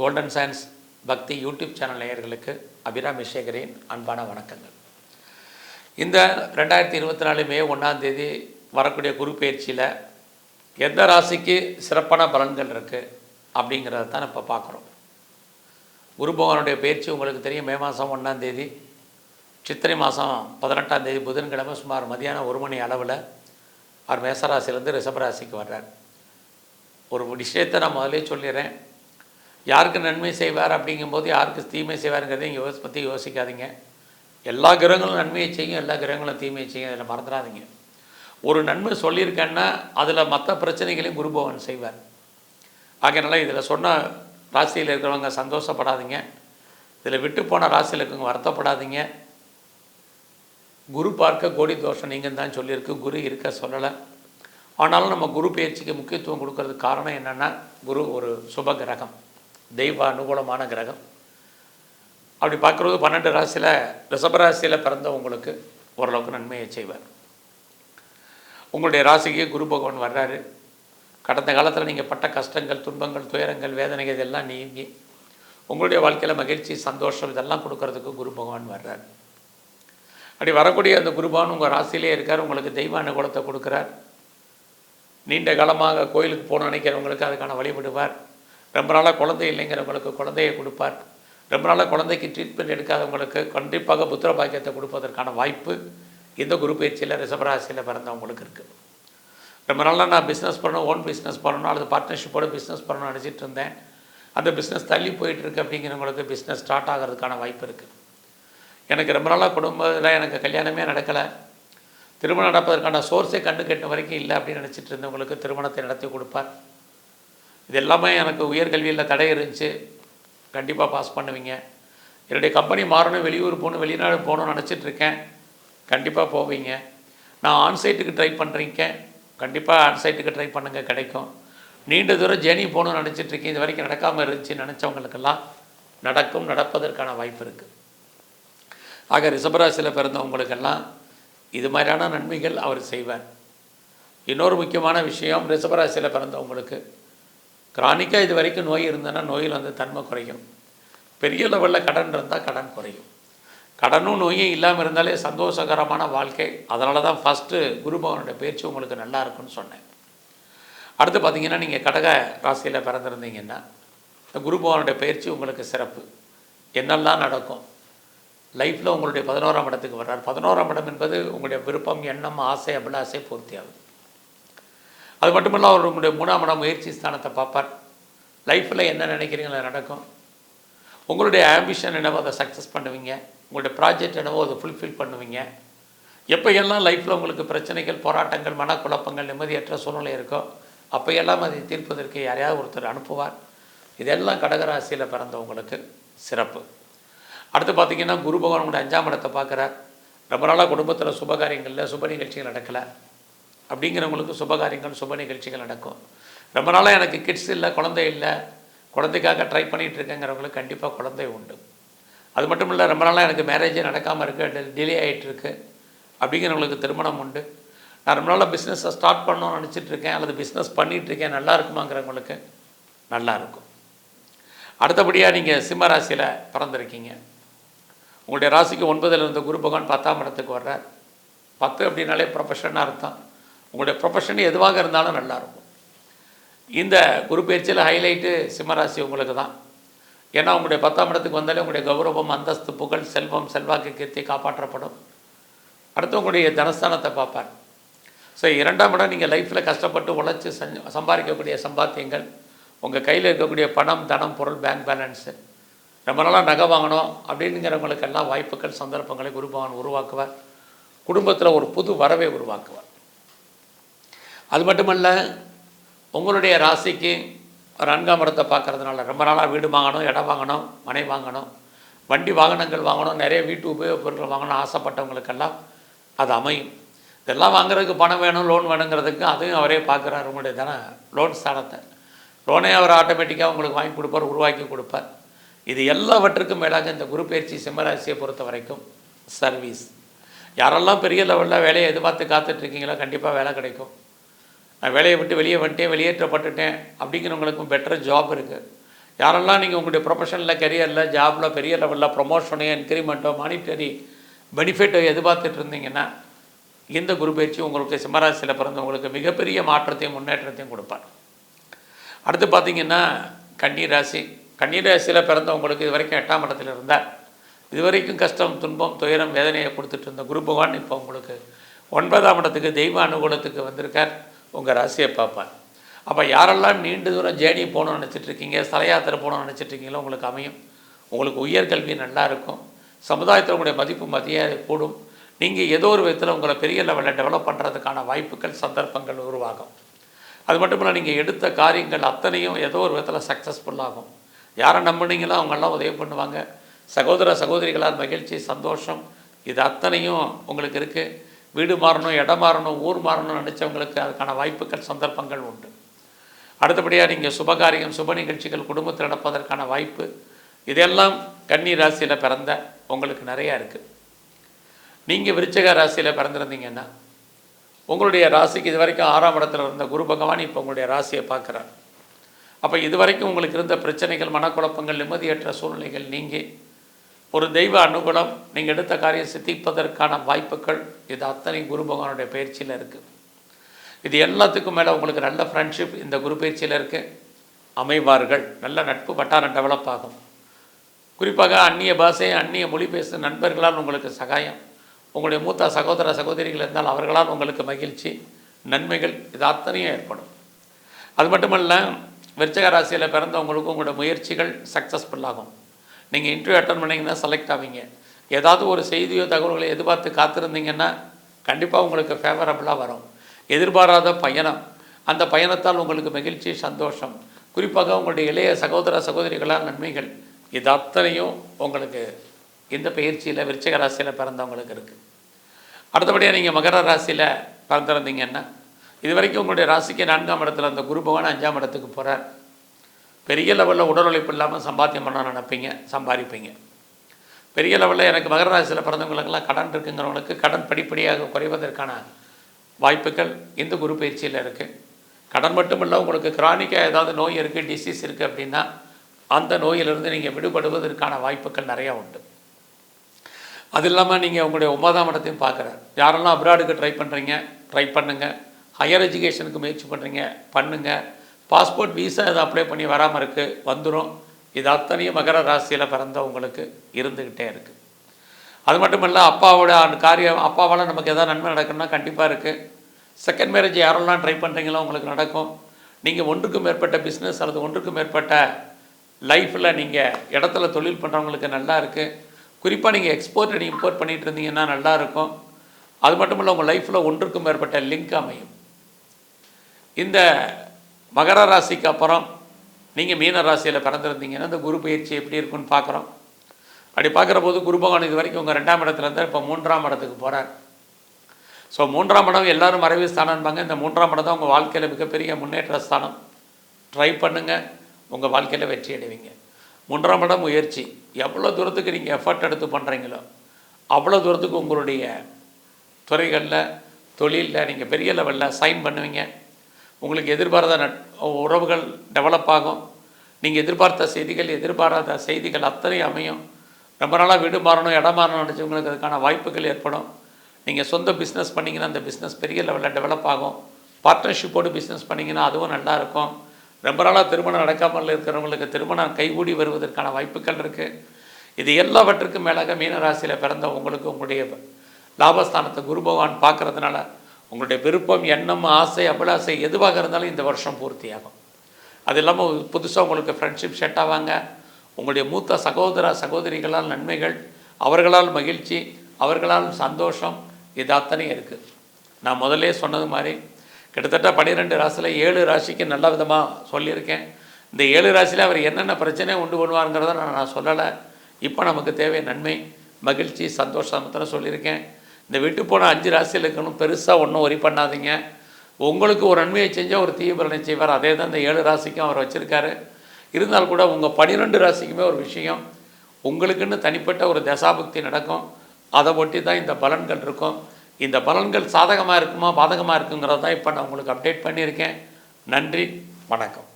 Golden science Bhakti YouTube channel நேயர்களுக்கு அபிராமி சேகரின் அன்பான வணக்கங்கள். இந்த ரெண்டாயிரத்தி இருபத்தி நாலு மே ஒன்றாம் தேதி வரக்கூடிய குரு பயிற்சியில் எந்த ராசிக்கு சிறப்பான பலன்கள் இருக்குது அப்படிங்கிறத தான் இப்போ பார்க்குறோம். குரு பகவானுடைய பயிற்சி உங்களுக்கு தெரியும். மே மாதம் ஒன்றாம் தேதி சித்திரை மாதம் பதினெட்டாம் தேதி புதன்கிழமை சுமார் மதியானம் ஒரு மணி அளவில் அவர் மேசராசிலேருந்து ரிஷபராசிக்கு வர்றார். ஒரு விஷயத்தை நான் முதலே சொல்லிடுறேன். யாருக்கு நன்மை செய்வார் அப்படிங்கும்போது யாருக்கு தீமை செய்வாருங்கிறதை இங்கே யோசி பற்றி யோசிக்காதீங்க. எல்லா கிரகங்களும் நன்மையை செய்யும் எல்லா கிரகங்களும் தீமையை செய்யும் அதில் மறந்துடாதீங்க. ஒரு நன்மை சொல்லியிருக்கேன்னா அதில் மற்ற பிரச்சனைகளையும் குருபவன் செய்வார். ஆகையனால இதில் சொன்ன ராசியில் இருக்கிறவங்க சந்தோஷப்படாதீங்க. இதில் விட்டு போன ராசியில் இருக்கவங்க வருத்தப்படாதீங்க. குரு பார்க்க கோடி தோஷம் நீங்கள் தான் சொல்லியிருக்கு. குரு இருக்க சொல்லலை. ஆனாலும் நம்ம குரு பயிற்சிக்கு முக்கியத்துவம் கொடுக்கறதுக்கு காரணம் என்னென்னா குரு ஒரு சுப கிரகம். தெய்வ அனுகூலமான கிரகம். அப்படி பார்க்குறது பன்னெண்டு ராசியில் ரிஷபராசியில் பிறந்தவங்களுக்கு ஓரளவுக்கு நன்மையை செய்வார். உங்களுடைய ராசிக்கு குரு பகவான் வர்றாரு. கடந்த காலத்தில் நீங்கள் பட்ட கஷ்டங்கள் துன்பங்கள் துயரங்கள் வேதனைகள் இதெல்லாம் நீங்கி உங்களுடைய வாழ்க்கையில் மகிழ்ச்சி சந்தோஷம் இதெல்லாம் கொடுக்கறதுக்கு குரு பகவான் வர்றார். அப்படி வரக்கூடிய அந்த குருபான் உங்கள் ராசியிலே இருக்கார் உங்களுக்கு தெய்வ அனுகூலத்தை கொடுக்குறார். நீண்ட காலமாக கோயிலுக்கு போகணும் நினைக்கிறவங்களுக்கு அதுக்கான வழிபடுவார். ரொம்ப நாளாக குழந்தை இல்லைங்கிறவங்களுக்கு குழந்தையை கொடுப்பார். ரொம்ப நாளாக குழந்தைக்கு ட்ரீட்மெண்ட் எடுக்காதவங்களுக்கு கண்டிப்பாக புத்திர பாக்கியத்தை கொடுப்பதற்கான வாய்ப்பு இந்த குரு பயிற்சியில் ரிசபராசியில் பிறந்தவங்களுக்கு இருக்குது ரொம்ப நாளாக நான் பிஸ்னஸ் பண்ணணும் ஓன் பிஸ்னஸ் பண்ணணும் அல்லது பார்ட்னர்ஷிப்போடு பிஸ்னஸ் பண்ணணும்னு நினச்சிட்டு இருந்தேன். அந்த பிஸ்னஸ் தள்ளி போயிட்டுருக்கு அப்படிங்கிறவங்களுக்கு பிஸ்னஸ் ஸ்டார்ட் ஆகிறதுக்கான வாய்ப்பு இருக்குது எனக்கு ரொம்ப நாளாக குடும்பத்தில் எனக்கு கல்யாணமே நடக்கலை. திருமணம் நடப்பதற்கான சோர்ஸே கண்டு கெட்ட வரைக்கும் இல்லை அப்படின்னு நினச்சிட்டு இருந்தவங்களுக்கு திருமணத்தை நடத்தி கொடுப்பார். இது எல்லாமே எனக்கு உயர்கல்வியில் தடை இருந்துச்சு. கண்டிப்பாக பாஸ் பண்ணுவீங்க. என்னுடைய கம்பெனி மாறணும் வெளியூர் போகணும் வெளிநாடு போகணும்னு நினச்சிட்ருக்கேன் கண்டிப்பாக போவீங்க. நான் ஆன்சைட்டுக்கு ட்ரை பண்ணுறீங்க கண்டிப்பாக ஆன்சைட்டுக்கு ட்ரை பண்ணுங்கள் கிடைக்கும். நீண்ட தூரம் ஜேர்னி போகணும்னு நினச்சிட்ருக்கேன் இது வரைக்கும் நடக்காமல் இருந்துச்சு நினச்சவங்களுக்கெல்லாம் நடக்கும் நடப்பதற்கான வாய்ப்பு இருக்குது ஆக ரிஷபராசியில் பிறந்தவங்களுக்கெல்லாம் இது மாதிரியான நன்மைகள் அவர் செய்வார். இன்னொரு முக்கியமான விஷயம் ரிஷபராசியில் பிறந்தவங்களுக்கு கிரானிக்காக இது வரைக்கும் நோய் இருந்ததுன்னா நோயில் வந்து தன்மை குறையும். பெரிய லெவலில் கடன் இருந்தால் கடன் குறையும். கடனும் நோயும் இல்லாமல் இருந்தாலே சந்தோஷகரமான வாழ்க்கை. அதனால தான் ஃபஸ்ட்டு குருபவனுடைய பேச்சு உங்களுக்கு நல்லா இருக்குன்னு சொன்னேன். அடுத்து பார்த்தீங்கன்னா நீங்கள் கடக ராசியில் பிறந்திருந்தீங்கன்னா இந்த குருபவனுடைய பயிற்சி உங்களுக்கு சிறப்பு. என்னெல்லாம் நடக்கும்? லைஃப்பில் உங்களுடைய பதினோராம் இடத்துக்கு வர்றார். பதினோராம் இடம் என்பது உங்களுடைய விருப்பம் எண்ணம் ஆசை அபிலாசை பூர்த்தியாகும். அது மட்டும் இல்லை அவர் உங்களுடைய மூணாம் இடம் முயற்சி ஸ்தானத்தை பார்ப்பார். லைஃப்பில் என்ன நினைக்கிறீங்களோ நடக்கும். உங்களுடைய ஆம்பிஷன் என்னவோ அதை சக்ஸஸ் பண்ணுவீங்க. உங்களுடைய ப்ராஜெக்ட் என்னவோ அதை ஃபுல்ஃபில் பண்ணுவீங்க. எப்போ எல்லாம் லைஃப்பில் உங்களுக்கு பிரச்சனைகள் போராட்டங்கள் மனக்குழப்பங்கள் நிம்மதியற்ற சூழ்நிலை இருக்கோ அப்போ எல்லாம் அதை தீர்ப்பதற்கு யாரையாவது ஒருத்தர் அனுப்புவார். இதெல்லாம் கடகராசியில் பிறந்தவங்களுக்கு சிறப்பு. அடுத்து பார்த்தீங்கன்னா குரு பகவான் உங்களுடைய அஞ்சாம் இடத்தை பார்க்குறார். ரொம்ப நாளாக குடும்பத்தில் சுபகாரியங்களில் சுப நிகழ்ச்சிகள் நடக்கலை. அப்படிங்கிறவங்களுக்கு சுபகாரியங்கள் சுப நிகழ்ச்சிகள் நடக்கும். ரொம்ப நாளாக எனக்கு கிட்ஸ் இல்லை குழந்தை இல்லை. குழந்தைக்காக ட்ரை பண்ணிகிட்டு இருக்கேங்கிறவங்களுக்கு கண்டிப்பாக குழந்தை உண்டு. அது மட்டும் இல்லை ரொம்ப நாளாக எனக்கு மேரேஜே நடக்காமல் இருக்குது டிலே ஆகிட்டு இருக்கு அப்படிங்கிறவங்களுக்கு திருமணம் உண்டு. நான் ரொம்ப நாளாக பிஸ்னஸை ஸ்டார்ட் பண்ணணும்னு நினச்சிட்டு இருக்கேன் அல்லது பிஸ்னஸ் பண்ணிகிட்டு இருக்கேன் நல்லா இருக்குமாங்கிறவங்களுக்கு நல்லா இருக்கும். அடுத்தபடியாக நீங்கள் சிம்ம ராசியில் பிறந்திருக்கீங்க. உங்களுடைய ராசிக்கு ஒன்பதில் இருந்த குரு பகவான் பத்தாம் இடத்துக்கு வர்றார். பத்து அப்படின்னாலே ப்ரொஃபஷனாக அர்த்தம். உங்களுடைய ப்ரொஃபஷன் எதுவாக இருந்தாலும் நல்லாயிருக்கும். இந்த குரு ஹைலைட்டு சிம்மராசி உங்களுக்கு தான். ஏன்னா உங்களுடைய பத்தாம் இடத்துக்கு வந்தாலே உங்களுடைய கௌரவம் அந்தஸ்து புகழ் செல்வம் செல்வாக்கு கீர்த்தி காப்பாற்றப்படும். அடுத்து உங்களுடைய தனஸ்தானத்தை பார்ப்பார். ஸோ இரண்டாம் இடம் நீங்கள் லைஃப்பில் கஷ்டப்பட்டு உழைச்சி சஞ்ச சம்பாதிக்கக்கூடிய சம்பாத்தியங்கள் உங்கள் கையில் இருக்கக்கூடிய பணம் தனம் பொருள் பேங்க் பேலன்ஸு ரொம்ப நாளாக நகை வாங்கணும் அப்படிங்கிறவங்களுக்கெல்லாம் வாய்ப்புகள் சந்தர்ப்பங்களை குரு பகவான் உருவாக்குவார். குடும்பத்தில் ஒரு புது வரவை உருவாக்குவார். அது மட்டுமல்ல உங்களுடைய ராசிக்கு நான்காம் இடத்தை பார்க்கறதுனால ரொம்ப நாளாக வீடு வாங்கணும் இடம் வாங்கணும் மனை வாங்கணும் வண்டி வாகனங்கள் வாங்கணும் நிறைய வீட்டு உபயோகப் பொருட்கள் வாங்கணும் ஆசைப்பட்டவங்களுக்கெல்லாம் அது அமையும். இதெல்லாம் வாங்குறதுக்கு பணம் வேணும் லோன் வேணுங்கிறதுக்கு அதையும் அவரே பார்க்குறாரு உங்களுடைய தானே லோன் ஸ்தானத்தை. லோனே அவர் ஆட்டோமேட்டிக்காக உங்களுக்கு வாங்கி கொடுப்பார் உருவாக்கி கொடுப்பார். இது எல்லாவற்றுக்கும் மேலாக இந்த குரு பயிற்சி சிம்மராசியை பொறுத்த வரைக்கும் சர்வீஸ் யாரெல்லாம் பெரிய லெவலில் வேலையை எதிர்பார்த்து காத்துட்ருக்கீங்களோ கண்டிப்பாக வேலை கிடைக்கும். நான் வேலையை விட்டு வெளியே வந்துட்டேன் வெளியேற்றப்பட்டுட்டேன் அப்படிங்கிறவங்களுக்கும் பெட்டர் ஜாப் இருக்குது யாரெல்லாம் நீங்கள் உங்களுடைய ப்ரொஃபஷனில் கரியரில் ஜாபில் பெரிய லெவலில் ப்ரொமோஷனோ இன்க்ரிமெண்ட்டோ மானிட்டரி பெனிஃபிட்டோ எதிர்பார்த்துட்டு இருந்தீங்கன்னா இந்த குரு பயிற்சி உங்களுக்கு சிம்மராசியில் பிறந்தவங்களுக்கு மிகப்பெரிய மாற்றத்தையும் முன்னேற்றத்தையும் கொடுப்பார். அடுத்து பார்த்தீங்கன்னா கன்னி ராசி. கன்னி ராசியில் பிறந்தவங்களுக்கு இது வரைக்கும் எட்டாம் இடத்துல இருந்தார். இது வரைக்கும் கஷ்டம் துன்பம் துயரம் வேதனையை கொடுத்துட்டு இருந்த குரு பகவான் இப்போ உங்களுக்கு ஒன்பதாம் இடத்துக்கு தெய்வ அனுகூலத்துக்கு வந்திருக்கார். உங்கள் ராசியை பார்ப்பேன். அப்போ யாரெல்லாம் நீண்ட தூரம் ஜேர்னி போகணும்னு நினச்சிட்ருக்கீங்க ஸ்தல யாத்திரை போகணும்னு நினச்சிட்டு இருக்கீங்களோ உங்களுக்கு அமையும். உங்களுக்கு உயர்கல்வி நல்லா இருக்கும். சமுதாயத்தில் உங்களுடைய மதிப்பு மதியாதை கூடும். நீங்கள் ஏதோ ஒரு விதத்தில் உங்களை பெரிய லெவலில் டெவலப் பண்ணுறதுக்கான வாய்ப்புகள் சந்தர்ப்பங்கள் உருவாகும். அது மட்டும் இல்லை நீங்கள் எடுத்த காரியங்கள் அத்தனையும் ஏதோ ஒரு விதத்தில் சக்ஸஸ்ஃபுல்லாகும் யாரை நம்புனீங்களோ அவங்கெல்லாம் உதவி பண்ணுவாங்க. சகோதர சகோதரிகளால் மகிழ்ச்சி சந்தோஷம் இது அத்தனையும் உங்களுக்கு இருக்குது வீடு மாறணும் இடம் மாறணும் ஊர் மாறணும்னு நினச்சவங்களுக்கு அதுக்கான வாய்ப்புகள் சந்தர்ப்பங்கள் உண்டு. அடுத்தபடியாக நீங்கள் சுபகாரியம் சுப நிகழ்ச்சிகள் குடும்பத்தில் நடப்பதற்கான வாய்ப்பு இதெல்லாம் கன்னி ராசியில் பிறந்த உங்களுக்கு நிறையா இருக்குது நீங்கள் விருச்சக ராசியில் பிறந்திருந்தீங்கன்னா உங்களுடைய ராசிக்கு இது வரைக்கும் ஆறாம் இடத்துல இருந்த குரு பகவான் இப்போ உங்களுடைய ராசியை பார்க்குறார். அப்போ இது வரைக்கும் உங்களுக்கு இருந்த பிரச்சனைகள் மனக்குழப்பங்கள் நிம்மதியற்ற சூழ்நிலைகள் நீங்கள் ஒரு தெய்வ அனுகூலம் நீங்கள் எடுத்த காரியம் சித்திப்பதற்கான வாய்ப்புகள் இது அத்தனை குரு பகவானுடைய பயிற்சியில் இருக்குது இது எல்லாத்துக்கும் மேலே உங்களுக்கு நல்ல ஃப்ரெண்ட்ஷிப் இந்த குரு பயிற்சியில் இருக்குது அமைவார்கள் நல்ல நட்பு வட்டாரம் டெவலப் ஆகும். குறிப்பாக அந்நிய பாஷை அந்நிய மொழி பேசும் நண்பர்களால் உங்களுக்கு சகாயம். உங்களுடைய மூத்த சகோதர சகோதரிகள் இருந்தால் அவர்களால் உங்களுக்கு மகிழ்ச்சி நன்மைகள் இது அத்தனையும் ஏற்படும். அது மட்டுமல்ல விருச்சக ராசியில் பிறந்தவங்களுக்கும் உங்களோட முயற்சிகள் சக்ஸஸ்ஃபுல்லாகும் நீங்கள் இன்டர்வியூ அட்டன் பண்ணிங்கன்னா செலக்ட் ஆவீங்க. ஏதாவது ஒரு செய்தியோ தகவல்களை எதிர்பார்த்து காத்திருந்தீங்கன்னா கண்டிப்பாக உங்களுக்கு ஃபேவரபுளாக வரும். எதிர்பாராத பயணம். அந்த பயணத்தால் உங்களுக்கு மகிழ்ச்சி சந்தோஷம். குறிப்பாக உங்களுடைய இளைய சகோதர சகோதரிகளால் நன்மைகள். இது அத்தனையும் உங்களுக்கு இந்த பயிற்சியில் விருச்சக ராசியில் பிறந்தவங்களுக்கு இருக்குது அடுத்தபடியாக நீங்கள் மகர ராசியில் பிறந்திருந்தீங்கன்னா இது வரைக்கும் உங்களுடைய ராசிக்கு நான்காம் இடத்துல அந்த குரு பகவான் அஞ்சாம் இடத்துக்கு போகிறார் பெரிய லெவலில் உடல் உழைப்பு இல்லாமல் சம்பாத்தியம் பண்ண நினைப்பீங்க சம்பாதிப்பீங்க. பெரிய லெவலில் எனக்கு மகராசியில் பிறந்தவங்களுக்கெல்லாம் கடன் இருக்குங்கிறவங்களுக்கு கடன் படிப்படியாக குறைவதற்கான வாய்ப்புகள் இந்த குரு பயிற்சியில் இருக்குது கடன் மட்டும் இல்லை உங்களுக்கு கிரானிக்காக ஏதாவது நோய் இருக்குது டிசீஸ் இருக்குது அப்படின்னா அந்த நோயிலிருந்து நீங்கள் விடுபடுவதற்கான வாய்ப்புகள் நிறையா உண்டு. அது இல்லாமல் நீங்கள் உங்களுடைய ஒன்பதாம் இடத்தையும் பார்க்குறேன் யாரெல்லாம் அப்ராடுக்கு ட்ரை பண்ணுறீங்க ட்ரை பண்ணுங்கள் ஹையர் எஜுகேஷனுக்கு முயற்சி பண்ணுறீங்க பண்ணுங்கள் பாஸ்போர்ட் வீசா இதை அப்ளை பண்ணி வராமல் இருக்குது வந்துடும் இது அத்தனையும் மகர ராசியில் பிறந்த உங்களுக்கு இருந்துக்கிட்டே இருக்குது அது மட்டும் இல்லை அப்பாவோட அந்த காரியம் அப்பாவால் நமக்கு எதாவது நன்மை நடக்கணும்னா கண்டிப்பாக இருக்குது செகண்ட் மேரேஜ் யாரெல்லாம் ட்ரை பண்ணுறீங்களோ உங்களுக்கு நடக்கும். நீங்கள் ஒன்றுக்கும் மேற்பட்ட பிஸ்னஸ் அல்லது ஒன்றுக்கும் மேற்பட்ட லைஃப்பில் நீங்கள் இடத்துல தொழில் பண்ணுறவங்களுக்கு நல்லா இருக்குது குறிப்பாக நீங்கள் எக்ஸ்போர்ட் அண்ட் இம்போர்ட் பண்ணிகிட்டு இருந்தீங்கன்னா நல்லா இருக்கும். அது மட்டும் இல்லை உங்கள் லைஃப்பில் ஒன்றுக்கும் மேற்பட்ட லிங்க் அமையும். இந்த மகர ராசிக்கு அப்புறம் நீங்கள் மீன ராசியில் பிறந்திருந்தீங்கன்னா இந்த குரு பயிற்சி எப்படி இருக்குன்னு பார்க்குறோம். அப்படி பார்க்குற போது குரு பகவான் இது வரைக்கும் உங்கள் ரெண்டாம் இடத்துல இருந்தால் இப்போ மூன்றாம் இடத்துக்கு போகிறார் ஸோ மூன்றாம் இடம் எல்லோரும் மறைவு ஸ்தானம்பாங்க இந்த மூன்றாம் இடம் தான் உங்கள் வாழ்க்கையில் மிகப்பெரிய முன்னேற்ற ஸ்தானம். ட்ரை பண்ணுங்கள் உங்கள் வாழ்க்கையில் வெற்றி அடைவீங்க. மூன்றாம் இடம் முயற்சி. எவ்வளோ தூரத்துக்கு நீங்கள் எஃபர்ட் எடுத்து பண்ணுறீங்களோ அவ்வளோ தூரத்துக்கு உங்களுடைய துறைகளில் தொழிலில் நீங்கள் பெரிய லெவலில் சைன் பண்ணுவீங்க. உங்களுக்கு எதிர்பாராத நட் உறவுகள் டெவலப் ஆகும். நீங்கள் எதிர்பார்த்த செய்திகள் எதிர்பாராத செய்திகள் அத்தனை அமையும். ரொம்ப நாளாக வீடு மாறணும் இடம் மாறணும் நினச்சவங்களுக்கு அதுக்கான வாய்ப்புகள் ஏற்படும். நீங்கள் சொந்த பிஸ்னஸ் பண்ணிங்கன்னா அந்த பிஸ்னஸ் பெரிய லெவலில் டெவலப் ஆகும். பார்ட்னர்ஷிப்போடு பிஸ்னஸ் பண்ணிங்கன்னா அதுவும் நல்லா இருக்கும். ரொம்ப நாளாக திருமணம் நடக்காமல் இருக்கிறவங்களுக்கு திருமணம் கைகூடி வருவதற்கான வாய்ப்புகள் இருக்குது இது எல்லாவற்றுக்கும் மேலாக மீனராசியில் பிறந்த உங்களுக்கு உங்களுடைய லாபஸ்தானத்தை குரு பகவான் பார்க்கறதுனால உங்களுடைய விருப்பம் எண்ணம் ஆசை அபிலாசை எதுவாக இருந்தாலும் இந்த வருஷம் பூர்த்தியாகும். அது இல்லாமல் புதுசாக உங்களுக்கு ஃப்ரெண்ட்ஷிப் செட் ஆவாங்க. உங்களுடைய மூத்த சகோதர சகோதரிகளால் நன்மைகள் அவர்களால் மகிழ்ச்சி அவர்களால் சந்தோஷம் இது அத்தனையும் இருக்குது நான் முதல்லே சொன்னது மாதிரி கிட்டத்தட்ட பன்னிரெண்டு ராசியில் ஏழு ராசிக்கு நல்ல விதமாக சொல்லியிருக்கேன். இந்த ஏழு ராசியில் அவர் என்னென்ன பிரச்சனை உண்டு பண்ணுவாருங்கிறத நான் நான் சொல்லலை. இப்போ நமக்கு தேவை நன்மை மகிழ்ச்சி சந்தோஷம் சொல்லியிருக்கேன். இந்த விட்டு போன அஞ்சு ராசியில் இருக்கணும் பெருசாக ஒன்றும் ஒரி பண்ணாதீங்க. உங்களுக்கு ஒரு நன்மையை செஞ்சால் ஒரு தீய பலனை செய்வார். அதே தான் இந்த ஏழு ராசிக்கும் அவர் வச்சுருக்காரு. இருந்தால் கூட உங்கள் பன்னிரெண்டு ராசிக்குமே ஒரு விஷயம். உங்களுக்குன்னு தனிப்பட்ட ஒரு தசாபக்தி நடக்கும். அதை ஒட்டி தான் இந்த பலன்கள் இருக்கும். இந்த பலன்கள் சாதகமாக இருக்குமா பாதகமாக இருக்குங்கிறத தான் இப்போ நான் உங்களுக்கு அப்டேட் பண்ணியிருக்கேன். நன்றி வணக்கம்.